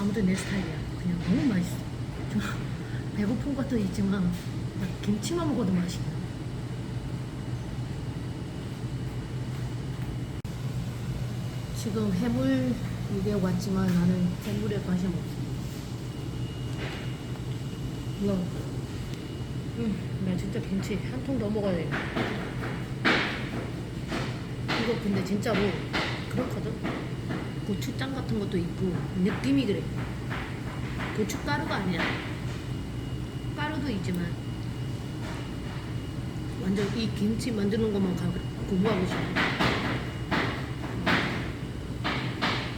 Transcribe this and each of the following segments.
아무튼 내 스타일이야. 그냥 너무 맛있어. 좀 배고픈 것도 있지만 나 김치만 먹어도 맛있어. 지금 해물 이게 왔지만 나는 해물에 관심 없어. 물론, 음, 나 진짜 김치 한 통 더 먹어야 돼. 이거 근데 진짜로 그렇거든. 고추장 같은 것도 있고 느낌이 그래. 고춧가루가 아니야. 가루도 있지만 완전 이 김치 만드는 것만 가, 공부하고 싶어.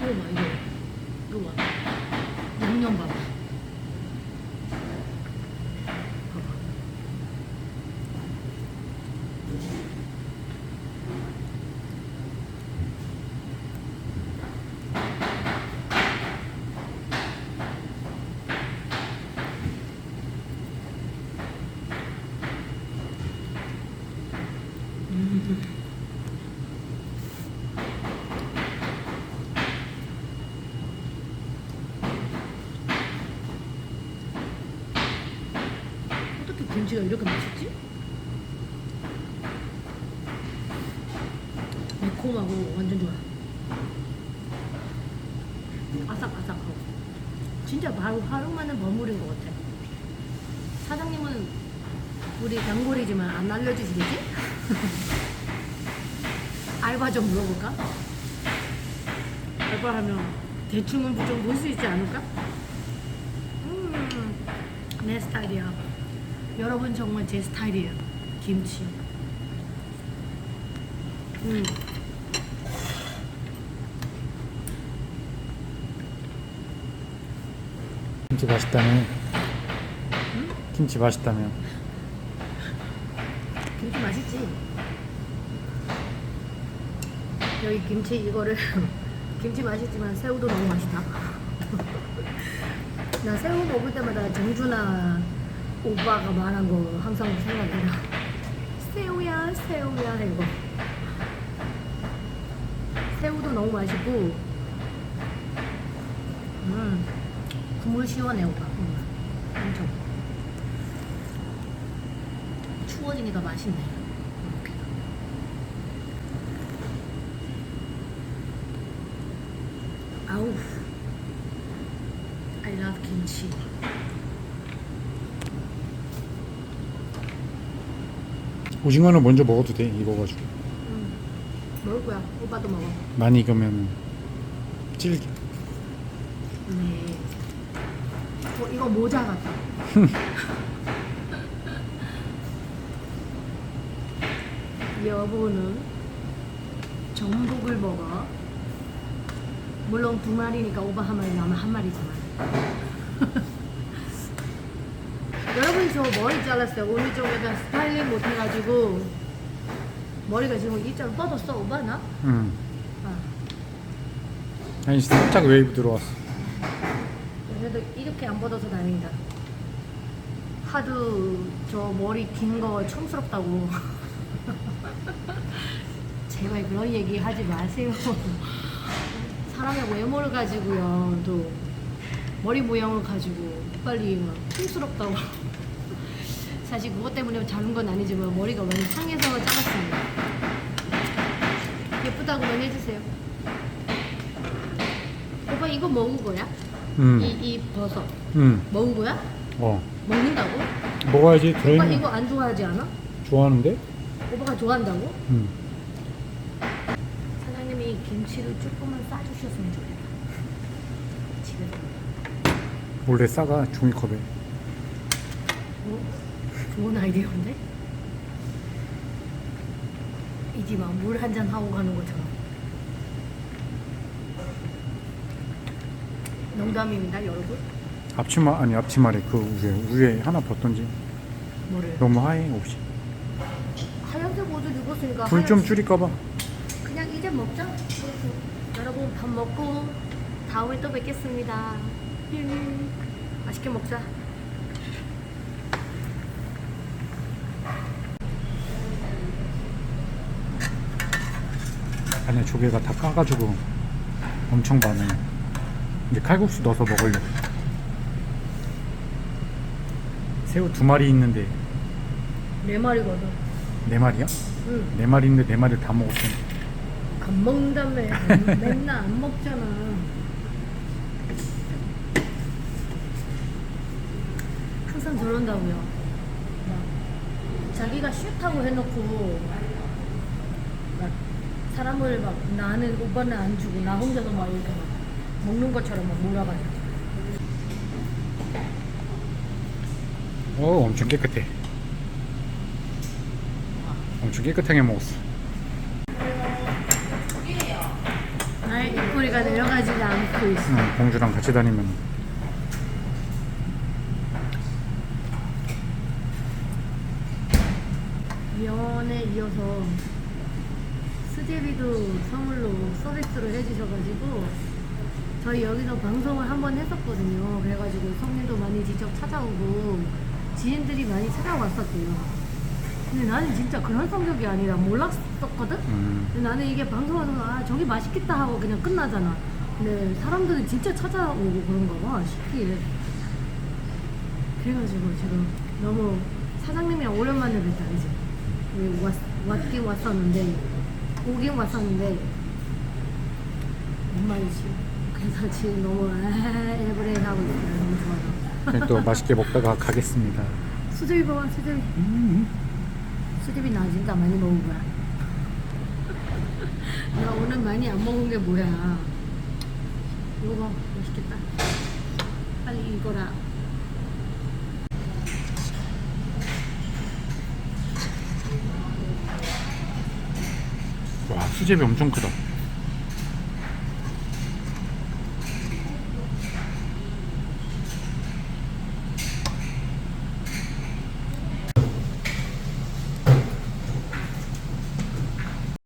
이거 봐이거 이거 봐 양념 봐봐 봐봐 음. 어떻게 김치가 이렇게 맛있지? 매콤하고 완전 좋아. 아삭아삭하고. 진짜 바로 하루 만에 버무린 것 같아. 사장님은 우리 단골이지만 안 알려주시겠지? 알바 좀 물어볼까? 알바하면 대충은 좀 볼 수 있지 않을까? 음, 내 스타일이야. 여러분 정말 제 스타일이에요. 김치. 음. 김치 맛있다며. 김치 맛있다며. 김치 맛있지? 여기 김치 이거를 김치 맛있지만 새우도 너무 맛있다. 나 새우 먹을 때마다 정준아 오빠가 말한 거 항상 생각이 나. 새우야 새우야 이거. 새우도 너무 맛있고, 음 국물 시원해 오빠. 엄청. 추워지니까 맛있네. 이렇게. 아우. I love 김치. 오징어는 먼저 먹어도 돼. 익어가지고. 음. 먹을 거야. 오빠도 먹어. 많이 익으면 질겨. 네. 어, 이거 모자 같다. 여보는 전복을 먹어. 물론 두 마리니까 오빠 한 마리 나면 한 마리지만. 여러분 저 머리 잘랐어요. 오늘 좀 약간 스타일링 못 해가지고 머리가 지금 이쪽으로 뻗었어 오빠 나? 응. 아. 아니 살짝 웨이브 들어왔어. 그래도 이렇게 안 뻗어서 다행이다. 하도 저 머리 긴 거 촌스럽다고. 제발 그런 얘기 하지 마세요. 사람의 외모를 가지고요. 또 머리 모양을 가지고 빨리 막 촌스럽다고. 사실 그것 때문에 자른 건 아니지만 머리가 많이 상해서 잘랐습니다. 예쁘다고만 해주세요. 오빠 이거 먹은 거야? 응. 이, 이 버섯 응. 먹은 거야? 어. 먹는다고? 먹어야지. 오빠 들어있는. 이거 안 좋아하지 않아? 좋아하는데? 오빠가 좋아한다고? 응. 김치를 조금만 싸주셨으면 좋겠다 집에 몰래 싸가 종이컵에. 어? 좋은 아이디어인데? 이 집아 물한 잔 하고 가는 것처럼 농담입니다 여러분 앞치마 아니 앞치마래 그 위에 위에 하나 벗던지. 뭐를 너무 하얘 옷이. 하얀색 옷을 입었으니까 불좀 하얀- 줄일까봐. 이제 먹자. 여러분 밥 먹고 다음에 또 뵙겠습니다. 음, 맛있게 먹자. 안에 조개가 다 까가지고 엄청 많아요. 이제 칼국수 넣어서 먹을래. 새우 두 마리 있는데 네 마리거든. 네 마리야? 응. 네 마리 있는데 네 마리를 다 먹었어. 안 먹는다며. 맨날 안 먹잖아. 항상 저런다고요. 막 자기가 싫다고 해놓고 막 사람을 막 나는 오빠는 안 주고 나 혼자서 막 이렇게 막 먹는 것처럼 막 몰아가지고. 어, 엄청 깨끗해. 엄청 깨끗하게 먹었어. 입꼬리가 내려가지가 않고 있어. 응, 공주랑 같이 다니면 면에 이어서 수제비도 선물로 서비스로 해주셔가지고 저희 여기서 방송을 한 번 했었거든요. 그래가지고 손님도 많이 직접 찾아오고 지인들이 많이 찾아왔었대요. 근데 나는 진짜 그런 성격이 아니라 몰랐었거든? 음, 근데 나는 이게 방송하면서 아 저기 맛있겠다 하고 그냥 끝나잖아. 근데 사람들은 진짜 찾아오고 그런가 봐 신기해. 그래가지고 지금 너무 사장님이랑 오랜만에 뵙다 이제 왔, 왔긴 왔었는데 오긴 왔었는데 오랜만이지. 그래서 지금 너무 에브레 하고 있어요. 너무 좋아요. 또 맛있게 먹다가 가겠습니다. 수제비 봐봐 수제비. 음, 수제비 나 진짜 많이 먹은 거야. 내가 오늘 많이 안 먹은 게 뭐야? 이거 맛있겠다. 빨리 이거라. 와 수제비 엄청 크다.